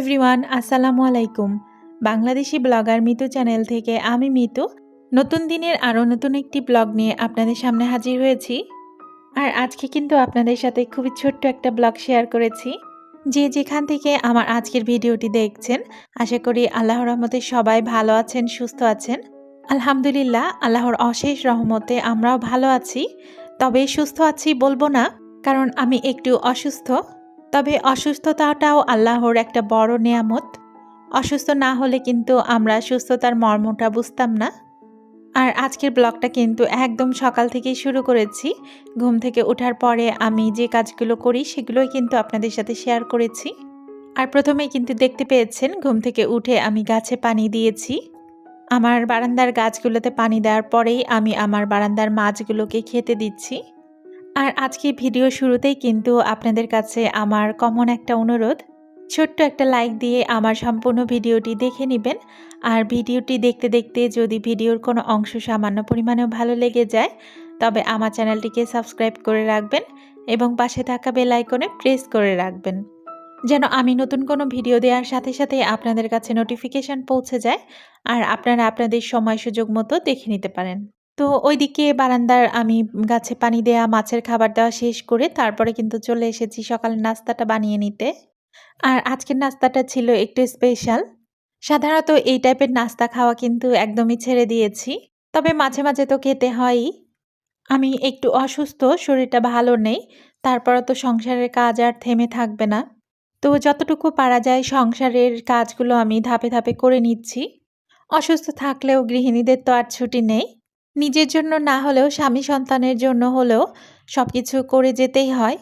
Everyone আসসালামু আলাইকুম। Bangladeshi blogger Mitu channel থেকে আমি মিতু। নতুন দিনের আরও নতুন একটি ব্লগ নিয়ে আপনাদের সামনে হাজির হয়েছি। আর আজকে কিন্তু আপনাদের সাথে খুবই ছোট্ট একটা ব্লগ শেয়ার করেছি। যে যেখান থেকে আমার আজকের ভিডিওটি দেখছেন, আশা করি আল্লাহর রহমতে সবাই ভালো আছেন, সুস্থ আছেন। আলহামদুলিল্লাহ, আল্লাহর অশেষ রহমতে আমরাও ভালো আছি। তবে সুস্থ আছি বলব না, কারণ আমি একটু অসুস্থ। তবে অসুস্থতাটাও আল্লাহর একটা বড় নেয়ামত। অসুস্থ না হলে কিন্তু আমরা সুস্থতার মর্মটা বুঝতাম না। আর আজকের ব্লগটা কিন্তু একদম সকাল থেকেই শুরু করেছি। ঘুম থেকে ওঠার পরে আমি যে কাজগুলো করি সেগুলোই কিন্তু আপনাদের সাথে শেয়ার করেছি। আর প্রথমেই কিন্তু দেখতে পেয়েছেন ঘুম থেকে উঠে আমি গাছে পানি দিয়েছি। আমার বারান্দার গাছগুলোতে পানি দেওয়ার পরেই আমি আমার বারান্দার মাছগুলোকে খেতে দিচ্ছি। আর আজকে ভিডিও শুরুতেই কিন্তু আপনাদের কাছে আমার কমন একটা অনুরোধ। ছোট্ট একটা লাইক দিয়ে আমার সম্পূর্ণ ভিডিওটি দেখে নেবেন। আর ভিডিওটি দেখতে দেখতে যদি ভিডিওর কোনো অংশ সামান্য পরিমাণেও ভালো লেগে যায়, তবে আমার চ্যানেলটিকে সাবস্ক্রাইব করে রাখবেন এবং পাশে থাকা বেল আইকনে প্রেস করে রাখবেন। যেন আমি নতুন কোনো ভিডিও দেওয়ার সাথে সাথে আপনাদের কাছে নোটিফিকেশান পৌঁছে যায় আর আপনারা আপনাদের সময় সুযোগ মতো দেখে নিতে পারেন। তো ওইদিকে বারান্দার আমি গাছে পানি দেয়া, মাছের খাবার দেওয়া শেষ করে তারপরে কিন্তু চলে এসেছি সকালের নাস্তাটা বানিয়ে নিতে। আর আজকের নাস্তাটা ছিল একটু স্পেশাল সাধারণত এই টাইপের নাস্তা খাওয়া কিন্তু একদমই ছেড়ে দিয়েছি। তবে মাঝে মাঝে তো খেতে হয়ই। আমি একটু অসুস্থ, শরীরটা ভালো নেই, তারপরও তো সংসারের কাজ আর থেমে থাকবে না। তো যতটুকু পারা যায় সংসারের কাজগুলো আমি ধাপে ধাপে করে নিচ্ছি। অসুস্থ থাকলেও গৃহিণীদের তো আর ছুটি নেই। নিজের জন্য না হলেও স্বামী সন্তানের জন্য হলেও সব কিছু করে যেতেই হয়।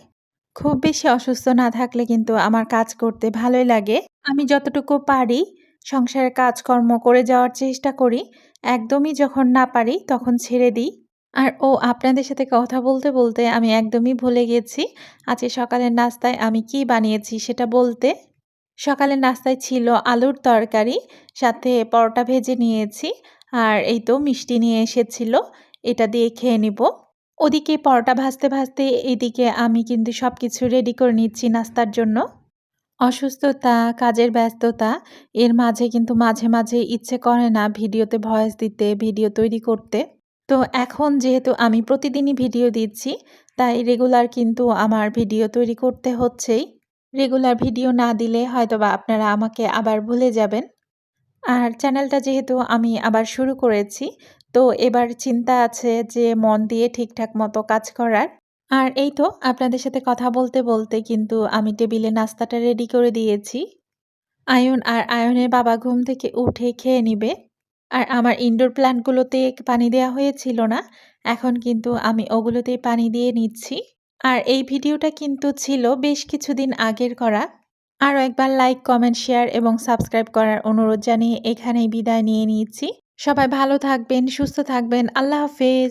খুব বেশি অসুস্থ না থাকলে কিন্তু আমার কাজ করতে ভালোই লাগে। আমি যতটুকু পারি সংসারের কাজকর্ম করে যাওয়ার চেষ্টা করি। একদমই যখন না পারি তখন ছেড়ে দিই। আর ও আপনাদের সাথে কথা বলতে বলতে আমি একদমই ভুলে গেছি। আজকে সকালের নাস্তায় আমি কি বানিয়েছি সেটা বলতে। সকালের নাস্তায় ছিল আলুর তরকারি, সাথে পরোটা ভেজে নিয়েছি। আর এই তো মিষ্টি নিয়ে এসেছিল, এটা দিয়ে খেয়ে নিব। ওদিকে পরোটা ভাজতে ভাজতে এদিকে আমি কিন্তু সব কিছু রেডি করে নিচ্ছি নাস্তার জন্য। অসুস্থতা, কাজের ব্যস্ততা, এর মাঝে কিন্তু মাঝে মাঝে ইচ্ছে করে না ভিডিওতে ভয়েস দিতে, ভিডিও তৈরি করতে। তো এখন যেহেতু আমি প্রতিদিনই ভিডিও দিচ্ছি, তাই রেগুলার কিন্তু আমার ভিডিও তৈরি করতে হচ্ছেই। রেগুলার ভিডিও না দিলে হয়তোবা আপনারা আমাকে আবার ভুলে যাবেন। আর চ্যানেলটা যেহেতু আমি আবার শুরু করেছি, তো এবার চিন্তা আছে যে মন দিয়ে ঠিকঠাক মতো কাজ করার। আর এই তো আপনাদের সাথে কথা বলতে বলতে কিন্তু আমি টেবিলে নাস্তাটা রেডি করে দিয়েছি। আয়ন আর আয়নের বাবা ঘুম থেকে উঠে খেয়ে নিবে। আর আমার ইনডোর প্ল্যান্টগুলোতে পানি দেওয়া হয়েছিল না, এখন কিন্তু আমি ওগুলোতেই পানি দিয়ে নিচ্ছি। আর এই ভিডিওটা কিন্তু ছিল বেশ কিছুদিন আগের করা। আরও একবার লাইক, কমেন্ট, শেয়ার এবং সাবস্ক্রাইব করার অনুরোধ জানিয়ে এখানেই বিদায় নিয়ে নিয়েছি সবাই ভালো থাকবেন, সুস্থ থাকবেন। আল্লাহ হাফেজ।